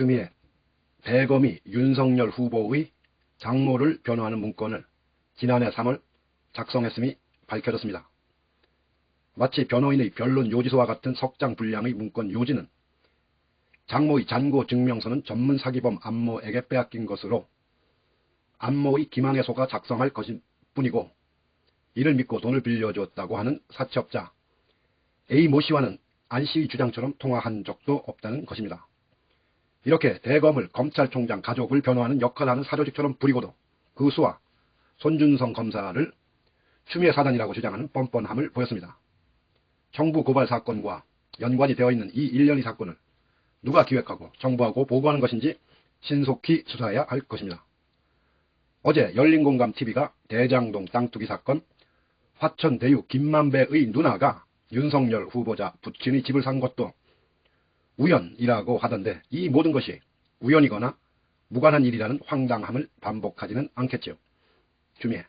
추미애 대검이 윤석열 후보의 장모를 변호하는 문건을 지난해 3월 작성했음이 밝혀졌습니다. 마치 변호인의 변론 요지서와 같은 석장 분량의 문건 요지는 장모의 잔고 증명서는 전문 사기범 안모에게 빼앗긴 것으로 안모의 기망해소가 작성할 것일 뿐이고 이를 믿고 돈을 빌려줬다고 하는 사채업자 A 모 씨와는 안 씨의 주장처럼 통화한 적도 없다는 것입니다. 이렇게 대검을 검찰총장 가족을 변호하는 역할을 하는 사조직처럼 부리고도 그 수와 손준성 검사를 추미애 사단이라고 주장하는 뻔뻔함을 보였습니다. 청부 고발 사건과 연관이 되어 있는 이 일련의 사건을 누가 기획하고 정부하고 보고하는 것인지 신속히 수사해야 할 것입니다. 어제 열린공감TV가 대장동 땅투기 사건 화천대유 김만배의 누나가 윤석열 후보자 부친의 집을 산 것도 우연이라고 하던데 이 모든 것이 우연이거나 무관한 일이라는 황당함을 반복하지는 않겠지요. 주미애